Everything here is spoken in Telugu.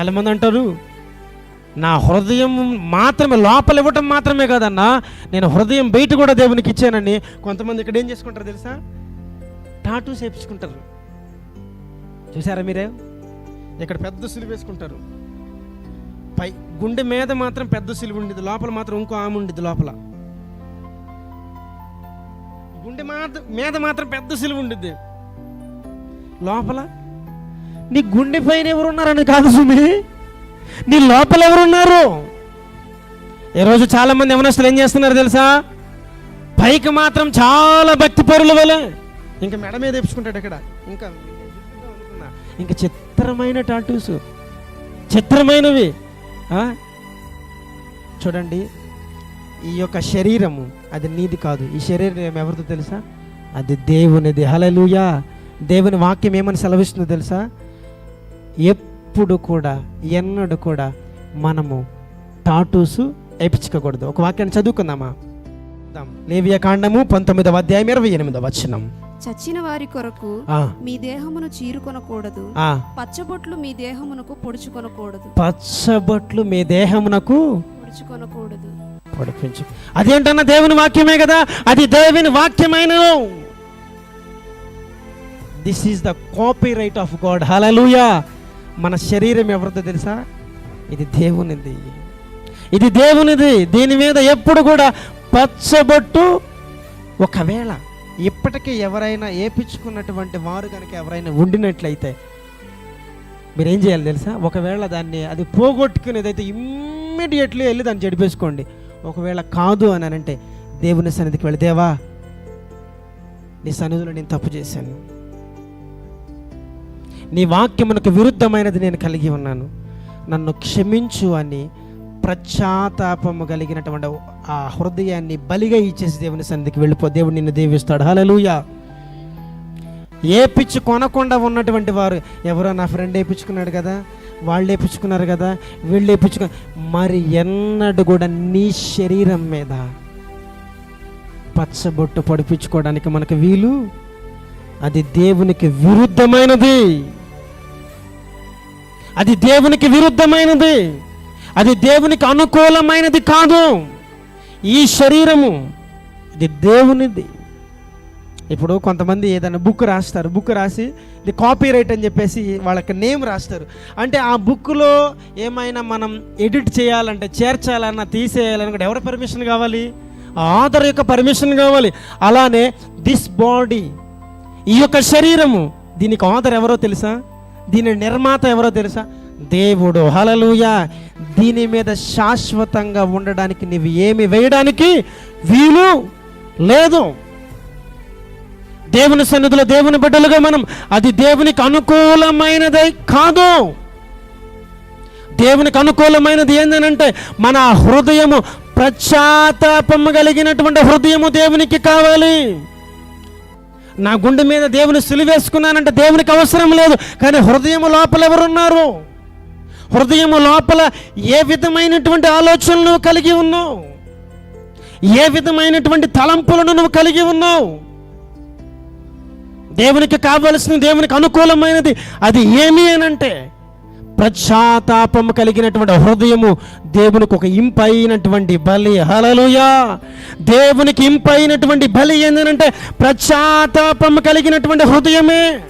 చాలామంది అంటారు నా హృదయం మాత్రమే లోపల ఇవ్వటం మాత్రమే కాదన్నా నేను హృదయం బయట కూడా దేవునికి ఇచ్చానని కొంతమంది ఇక్కడ ఏం చేసుకుంటారు తెలుసా? టాటూ చేపించుకుంటారు చూసారా మీరే? ఇక్కడ పెద్ద సిలువ వేసుకుంటారు. పై గుండె మీద మాత్రం పెద్ద సిలువ ఉండేది లోపల మాత్రం ఇంకో ఆమె ఉండేది లోపల. గుండె మాత్రం మీద మాత్రం పెద్ద సిలువ ఉండిద్ది లోపల నీ గుండె పైన ఎవరున్నారని కాదు సుమి. నీ లోపల ఎవరున్నారు? ఈరోజు చాలామంది యవనస్తులు ఏం చేస్తున్నారు తెలుసా? పైకి మాత్రం చాలా భక్తి పరుల వలె. ఇంకా మెడ మీద తెప్పుకుంటాడు ఇక్కడ ఇంకా ఇంకా చిత్రమైన టాటూస్ చిత్రమైనవి. చూడండి ఈ యొక్క శరీరము అది నీది కాదు. ఈ శరీరం ఎవరితో తెలుసా? అది దేవునిది. హలలుయా దేవుని వాక్యం ఏమని సెలవిస్తుందో తెలుసా? ఎప్పుడు కూడా ఎన్నడూ కూడా మనము టాటూస్ వేయించుకోకూడదు. ఒక వాక్యాన్ని చదువుకుందామా? లేవియ కాండము పంతొమ్మిదవ అధ్యాయం ఇరవై ఎనిమిదవ వచనం. చచ్చిన వారి కొరకు ఆ, మీ దేహమును చీరుకొనకూడదు. ఆ, పచ్చబొట్లు మీ దేహమునకు పొడుచుకొనకూడదు. పచ్చబొట్లు మీ దేహమునకు పొడుచుకొనకూడదు. పొడిపించు. అదేంటన్నా దేవుని వాక్యమే కదా? అది దేవుని వాక్యమైన? This is the copyright of God hallelujah మన శరీరం ఎవరిదో తెలుసా? ఇది దేవునిది. ఇది దేవునిది. దీని మీద ఎప్పుడు కూడా పచ్చబొట్టు ఒకవేళ ఇప్పటికీ ఎవరైనా ఏపించుకున్నటువంటి వారు కనుక ఎవరైనా ఉండినట్లయితే మీరేం చేయాలి తెలుసా? ఒకవేళ దాన్ని అది పోగొట్టుకునేదైతే ఇమ్మీడియట్లీ వెళ్ళి దాన్ని చెడిపేసుకోండి. ఒకవేళ కాదు అని అంటే దేవుని సన్నిధికి వెళ్ళి దేవా నీ సన్నిధిలో నేను తప్పు చేశాను. నీ వాక్యమునకు విరుద్ధమైనది నేను కలిగి ఉన్నాను. నన్ను క్షమించు అని ప్రశ్చాత్తాపము కలిగినటువంటి ఆ హృదయాన్ని బలిగా ఇచ్చేసి దేవుని సన్నిధికి వెళ్ళిపో. దేవుడు నిన్ను దీవిస్తాడు. హలలుయా ఏ పిచ్చి కొనకుండా ఉన్నటువంటి వారు ఎవరో నా ఫ్రెండ్ వేయించుకున్నాడు కదా? వాళ్ళు వేయించుకున్నారు కదా? వీళ్ళు వేయించుకు మరి ఎన్నడు కూడా నీ శరీరం మీద పచ్చబొట్టు పడిపించుకోవడానికి మనకు వీలు? అది దేవునికి విరుద్ధమైనది. అది దేవునికి విరుద్ధమైనది. అది దేవునికి అనుకూలమైనది కాదు. ఈ శరీరము ఇది దేవునిది. ఇప్పుడు కొంతమంది ఏదైనా బుక్ రాస్తారు. బుక్ రాసి ఇది కాపీ రైట్ అని చెప్పేసి వాళ్ళకి నేమ్ రాస్తారు. అంటే ఆ బుక్లో ఏమైనా మనం ఎడిట్ చేయాలంటే చేర్చాలన్నా తీసేయాలన్నా కూడా ఎవరి పర్మిషన్ కావాలి? ఆధార్ యొక్క పర్మిషన్ కావాలి. అలానే దిస్ బాడీ ఈ యొక్క శరీరము దీనికి ఆధార్ ఎవరో తెలుసా? దీని నిర్మాత ఎవరో తెలుసా? దేవుడు. హలలుయా దీని మీద శాశ్వతంగా ఉండడానికి నీవు ఏమి వేయడానికి వీలు లేదు. దేవుని సన్నిధిలో దేవుని బిడ్డలుగా మనం అది దేవునికి అనుకూలమైనదే కాదు. దేవునికి అనుకూలమైనది ఏంటంటే మన హృదయము పశ్చాత్తాపము కలిగినటువంటి హృదయము దేవునికి కావాలి. నా గుండె మీద దేవుని సులివేసుకున్నానంటే దేవునికి అవసరం లేదు కానీ హృదయము లోపల ఎవరున్నారు? హృదయము లోపల ఏ విధమైనటువంటి ఆలోచనలు నువ్వు కలిగి ఉన్నావు? ఏ విధమైనటువంటి తలంపులను నువ్వు కలిగి ఉన్నావు? దేవునికి కావలసిన దేవునికి అనుకూలమైనది అది ఏమి అనంటే ప్రశ్చాత్తాపము కలిగినటువంటి హృదయము దేవునికి ఒక ఇంపైనటువంటి బలి. హలలుయా దేవునికి ఇంపైనటువంటి బలి ఏంటంటే ప్రశ్చాత్తాపము కలిగినటువంటి హృదయమే.